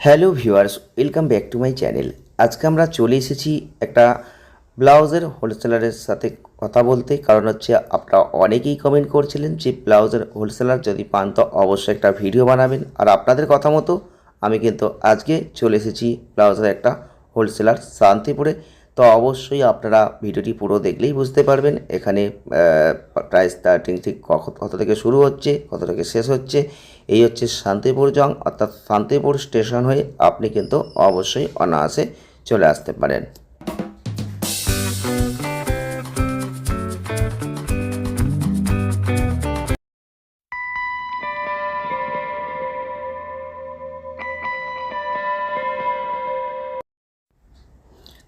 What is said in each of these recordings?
Hello viewers, welcome back to my channel. আজকে আমরা চলে এসেছি একটা ব্লাউজের হোলসেলারের সাথে কথা বলতে। কারণ হচ্ছে আপনারা অনেকেই কমেন্ট করছিলেন যে ব্লাউজের হোলসেলার যদি পান তো অবশ্যই একটা ভিডিও বানাবেন। আর আপনাদের কথা মতো আমি কিন্তু আজকে চলে এসেছি ব্লাউজের একটা হোলসেলার শান্তিপুরে। তো অবশ্যই আপনারা ভিডিওটি পুরো দেখলেই বুঝতে পারবেন। এখানে প্রাইস স্টার্টিং ঠিক কত থেকে শুরু হচ্ছে, কত থেকে শেষ হচ্ছে। এই হচ্ছে শান্তিপুর জং, অর্থাৎ শান্তিপুর স্টেশন হয়ে আপনি কিন্তু অবশ্যই অনায়াসে চলে আসতে পারেন।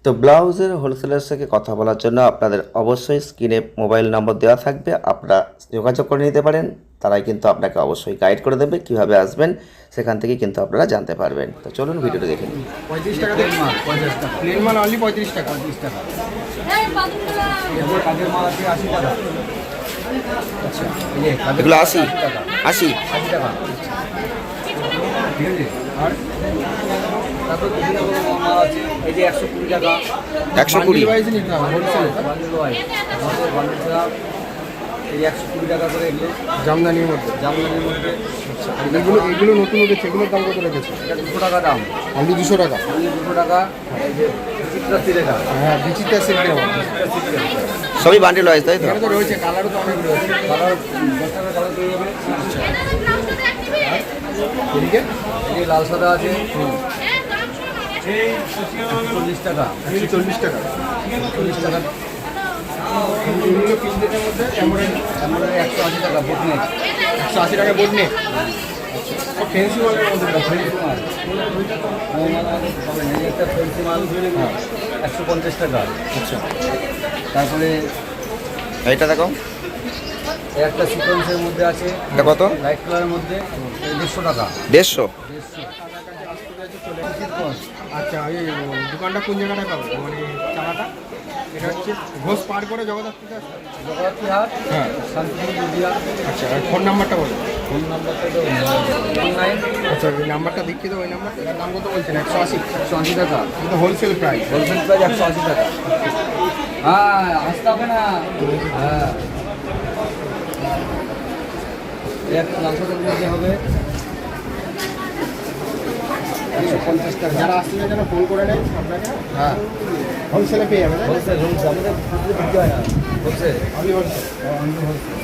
তো ব্লাউজের হোলসেলের সাথে কথা বলার জন্য আপনাদের অবশ্যই স্ক্রিনে মোবাইল নম্বর দেওয়া থাকবে। আপনারা যোগাযোগ করে নিতে পারেন। তারাই কিন্তু আপনাকে অবশ্যই গাইড করে দেবে কীভাবে আসবেন সেখান থেকে কিন্তু আপনারা জানতে পারবেন। তো চলুন ভিডিওটা দেখে নিন পঁয়ত্রিশ টাকা প্লেন মাল টাকা। প্লেন মাল অনলি পঁয়ত্রিশ টাকা পঁয়ত্রিশ টাকা। কাজের মাল আছে আশি টাকা। আচ্ছা এই যে কাজের এগুলো মাল আশি। টাকা। আশি। আশি টাকা। ঠিক আছে। আর? তারপর বিভিন্ন রকম মাল আছে এই যে একশো কুড়ি টাকা। একশো কুড়ি? এই একশো কুড়ি টাকা করে এগুলো জামদানির মধ্যে? জামদানির মধ্যে। এগুলো এগুলো নতুন উঠেছে এগুলোর দাম কত রেখেছে? এটা দুশো টাকা দাম। অনলি দুশো টাকা? অনলি দুশো টাকা এই যে হ্যাঁ বিচিত্রা সবই বান্ডিল ওয়াইজ তাই তো? রয়েছে কালারও তো অনেক রয়েছে। কালার দশ কালার পেয়ে যাবে এদিকে লাল সাদা আছে। চল্লিশ টাকা। একশো চল্লিশ টাকা। চল্লিশ টাকা। একশো আশি টাকা বুট নেক একশো আশি টাকা নেই। সব ফেন্সি মালের মধ্যে ফেন্সি মাল একটা ফেন্সি মাল একশো পঞ্চাশ টাকা আচ্ছা। তারপরে এইটা দেখো। এই একটা সিকোয়েন্সের মধ্যে আছে। এটা কত? লাইট কালারের মধ্যে দেড়শো টাকা। দেড়শো? দেড়শো। আচ্ছা এই দোকানটা কোন জায়গাটায় পাবো? মানে চালাটা? এটা হচ্ছে ঘোষ পার করে জগদ্ধাত্রীতে আসবে জগদ্ধাত্রী হাট হ্যাঁ। আচ্ছা ফোন নাম্বারটা বলো। ফোন নাম্বারটা তো আচ্ছা ওই নাম্বারটা দেখিয়ে দাও ওই নাম্বারটা। এটার দাম কত বলছেন? একশো আশি? একশো আশি টাকা। কিন্তু হোলসেল প্রাইস হোলসেল প্রাইস একশো আশি টাকা। হ্যাঁ আসতে হবে না। হ্যাঁ। একটা লাল হবে? একশো পঞ্চাশ টাকা যারা আসছে যেন ফোন করে নেয় আপনাকে? হ্যাঁ। হোলসেলে পেয়ে যাবেন হোলসেল হোলসেল আমাদের বিক্রি হয় না। হোলসেল আমি হোলসেল আমি হোলসেল